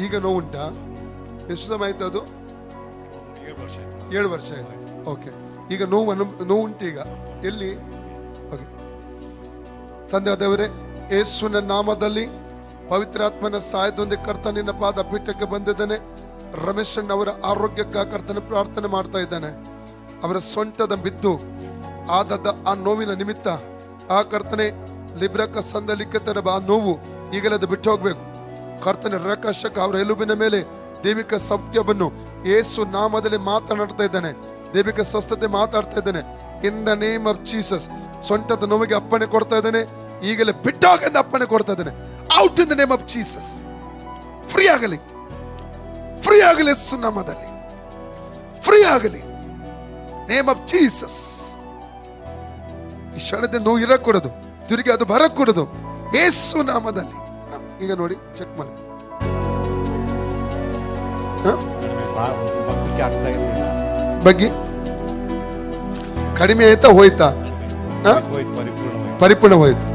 ಈಗ ನೋವುಂಟಾ? ಎಷ್ಟು ಸಮಯ ಆಯ್ತು ಅದು? ಏಳು ವರ್ಷ ಆಯ್ತು. ಓಕೆ ಈಗ ನೋವು ಅನು ನೋವುಂಟು ಈಗ. ಎಲ್ಲಿ? ಓಕೆ ತಂದೆ ದೇವರೇ ಯೇಸುವಿನ ನಾಮದಲ್ಲಿ ಪವಿತ್ರಾತ್ಮನ ಸಹಾಯದೊಂದಿಗೆ ಕರ್ತನಿನ ಪಾದ ಪೀಠಕ್ಕೆ ಬಂದಿದ್ದಾನೆ. ರಮೇಶನ್ ಅವರ ಆರೋಗ್ಯಕ್ಕ ಕರ್ತನ ಪ್ರಾರ್ಥನೆ ಮಾಡ್ತಾ ಇದ್ದಾನೆ. ಅವರ ಸೊಂಟದ ಬಿದ್ದು ಆದದ ಆ ನೋವಿನ ನಿಮಿತ್ತ ಆ ಕರ್ತನೆ ಲಿಬ್ರಕ ತರಬ ಆ ನೋವು ಈಗಲೇ ಅದು ಬಿಟ್ಟು ಹೋಗ್ಬೇಕು. ಕರ್ತನ ರಕಶಕ ಅವರ ಎಲುಬಿನ ಮೇಲೆ ದೇವಿಕ ಸೌಖ್ಯವನ್ನು ಏಸು ನಾಮದಲ್ಲಿ ಮಾತನಾಡ್ತಾ ಇದ್ದಾನೆ. ದೇವಿಕ ಸ್ವಸ್ಥತೆ ಮಾತಾಡ್ತಾ ಇದ್ದಾನೆ. In the name of Jesus ಸೊಂಟದ ನೋವಿಗೆ ಅಪ್ಪಣೆ ಕೊಡ್ತಾ ಇದ್ದಾನೆ. ಈಗಲೇ ಬಿಟ್ಟಾಗದ ಅಪ್ಪಣೆ ಕೊಡ್ತಾ ಇದ್ದಾನೆ. Out in the name of Jesus free ಆಗಲಿ. ಫ್ರೀ ಆಗಲಿ ಸುನಾಮದಲ್ಲಿ ಫ್ರೀ ಆಗಲಿ. ನೇಮ್ ಆಫ್ ಜೀಸಸ್ ಈ ಕ್ಷಣದ ನೋವು ಇರಕೂಡದು. ತಿರುಗಿ ಅದು ಬರಕೂಡದು. ಏಸು ನಾಮದಲ್ಲಿ. ಈಗ ನೋಡಿ ಚೆಕ್ ಮಾಡಿ. ಬಗ್ಗಿ ಕಡಿಮೆ ಆಯ್ತಾ? ಹೋಯ್ತು? ಪರಿಪೂರ್ಣ ಹೋಯ್ತು.